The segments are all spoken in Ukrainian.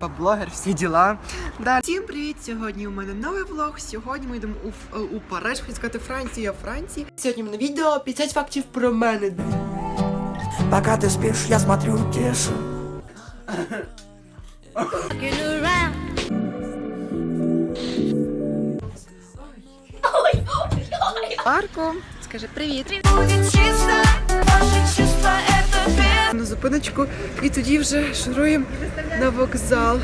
блогер, всі діла. Да. Всім привіт! Сьогодні у мене новий влог. Сьогодні ми йдемо у, Ф- у Париж, хочу сказати Францію, я Франції. Сьогодні мене відео 50 фактів про мене. Пока ты спишь, я смотрю тише. Марко, скажи привіт. Будет зупиночку і тоді вже шуруємо на вокзал.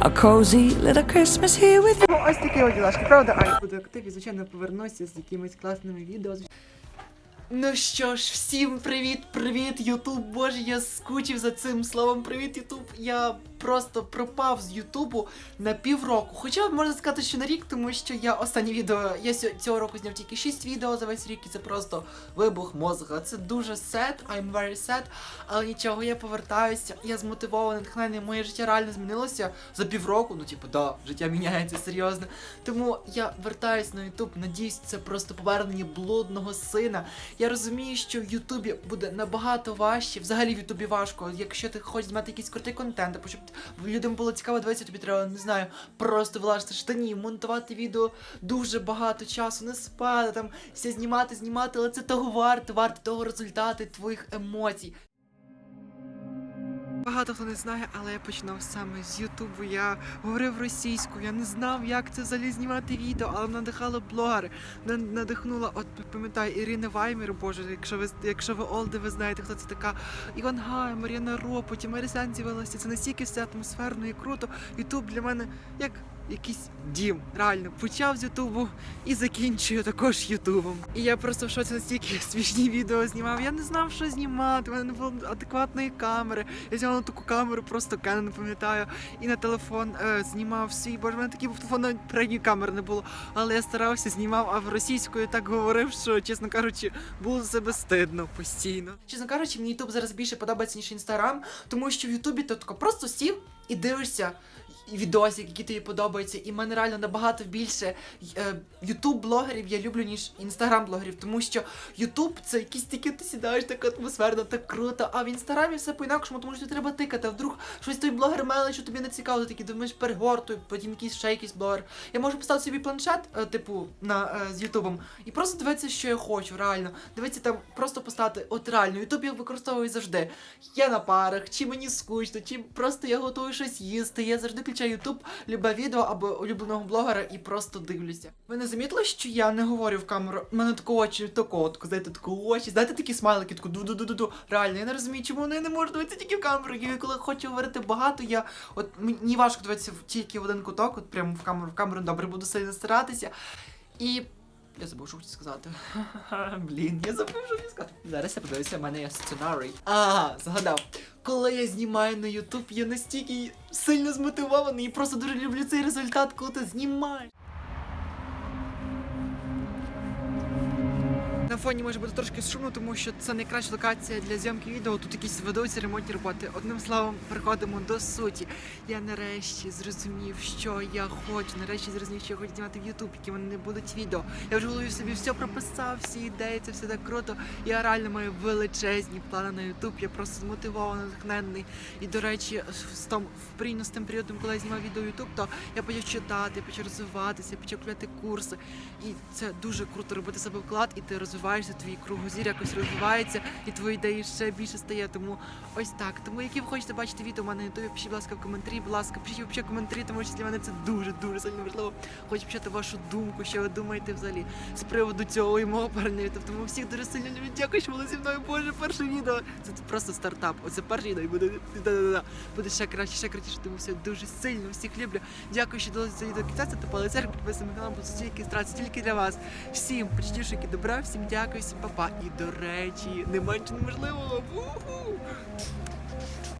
A cozy little Christmas here with you. Ну, ось такі оділашки. ділашки, правда? А я буду актив і, звичайно, повернуся з якимись класними відео. Ну що ж, всім привіт, привіт, Ютуб. Боже, я скучив за цим словом. Привіт, Ютуб. Я просто пропав з Ютубу на півроку. Хоча можна сказати, що на рік, тому що я останнє відео, я цього року зняв тільки 6 відео за весь рік, і це просто вибух мозга. Це дуже sad, I'm very sad, але нічого, я повертаюся. Я змотивований, натхнений, моє життя реально змінилося за півроку. Ну, типу, да, життя міняється серйозно. Тому я вертаюсь на Ютуб. Надіюсь, це просто повернення блудного сина. Я розумію, що в Ютубі буде набагато важче. Взагалі в Ютубі важко. Якщо ти хочеш мати якийсь крутий контент, або щоб людям було цікаво дивитися, тобі треба, не знаю, просто влажити штані, монтувати відео дуже багато часу, не спати, там все знімати, знімати, але це того варто, варто того результати твоїх емоцій. Багато хто не знає, але я починав саме з Ютубу. Я говорив російською, я не знав, як це взагалі знімати відео, але надихали блогери. Надихнула, от пам'ятаю, Ірина Ваймір, боже, якщо ви якщо ви олди, ви знаєте, хто це така. Іван Гай, Мар'яна Ропоті, Марисян з'явилася. Це настільки все атмосферно і круто. Ютуб для мене як якийсь дім. Реально, почав з Ютубу і закінчую також Ютубом. І я просто в шоці настільки смішні відео знімав. Я не знав, що знімати. У мене не було адекватної камери. Я на таку камеру, просто Canon, не пам'ятаю. І на телефон е, знімав свій. Боже, в мене такий був телефон, навіть передньої камери не було. Але я старався, знімав, а в російською так говорив, що, чесно кажучи, було за себе стидно постійно. Чесно кажучи, мені Ютуб зараз більше подобається, ніж Інстаграм, тому що в Ютубі ти тако просто сів і дивишся відосик, які тобі подобаються. І в мене реально набагато більше ютуб-блогерів я люблю, ніж інстаграм-блогерів, тому що Ютуб це якісь такі, ти сідаєш так атмосферно, так круто. А в інстаграмі все по-інакшому, тому що треба тикати. А вдруг щось той блогер меле, що тобі не цікаво, ти такий думаєш, перегортуй, потім якийсь ще якийсь блогер. Я можу поставити собі планшет, е, типу, на е, з Ютубом, і просто дивитися, що я хочу, реально. Дивитися там, просто поставити, от реально, Ютуб я використовую завжди. Я на парах, чи мені скучно, чи просто я готую щось їсти. Я завжди включаю Ютуб, любе відео або улюбленого блогера і просто дивлюся. Ви не замітили, що я не говорю в камеру? У мене тако очі, тако, тако, знаєте, тако очі, знаєте, такі смайлики, тако ду-ду-ду-ду-ду. Реально, я не розумію, чому вони не можуть дивитися тільки в камеру. І коли хочу говорити багато, я от мені важко дивитися в- тільки в один куток, от прямо в камеру, в камеру добре буду сильно старатися. І. Я забув, що хотів сказати. Блін, я забув, що хотів сказати. Зараз я подивлюся, в мене є сценарій. Ага, згадав. Коли я знімаю на Ютуб, я настільки сильно змотивований і просто дуже люблю цей результат, коли ти знімаєш. Фоні може бути трошки шумно, тому що це найкраща локація для зйомки відео. Тут якісь ведуться ремонтні роботи. Одним словом, переходимо до суті. Я нарешті зрозумів, що я хочу. Нарешті зрозумів, що я хочу знімати в YouTube, які в мене не будуть відео. Я вже голові собі все прописав, всі ідеї, це все так круто. Я реально маю величезні плани на YouTube. Я просто змотивований, натхненний. І до речі, з том в порівняно з тим періодом, коли я знімав відео YouTube, то я почав читати, почав розвиватися, почав купляти курси. І це дуже круто робити себе вклад, і ти розвиваєшся, твій кругозір якось розвивається, і твої ідеї ще більше стає. Тому ось так. Тому які ви хочете бачити відео у мене ютубі, пишіть, будь ласка, в коментарі, будь ласка, пишіть взагалі коментарі, тому що для мене це дуже дуже сильно важливо. Хочу почути вашу думку, що ви думаєте взагалі з приводу цього і мого перегляду. Тому всіх дуже сильно люблю. Дякую, що були зі мною. Боже, перше відео. Це просто стартап. Оце перше відео і буде буде ще краще, ще крутіше. Тому все дуже сильно всіх люблю. Дякую, що дали це відео кінця. Це церкві, підписуйтесь на канал, бо стільки страт, стільки для вас. Всім почтішики добра, всім дякую, всім папа. І до речі, не менш неможливого.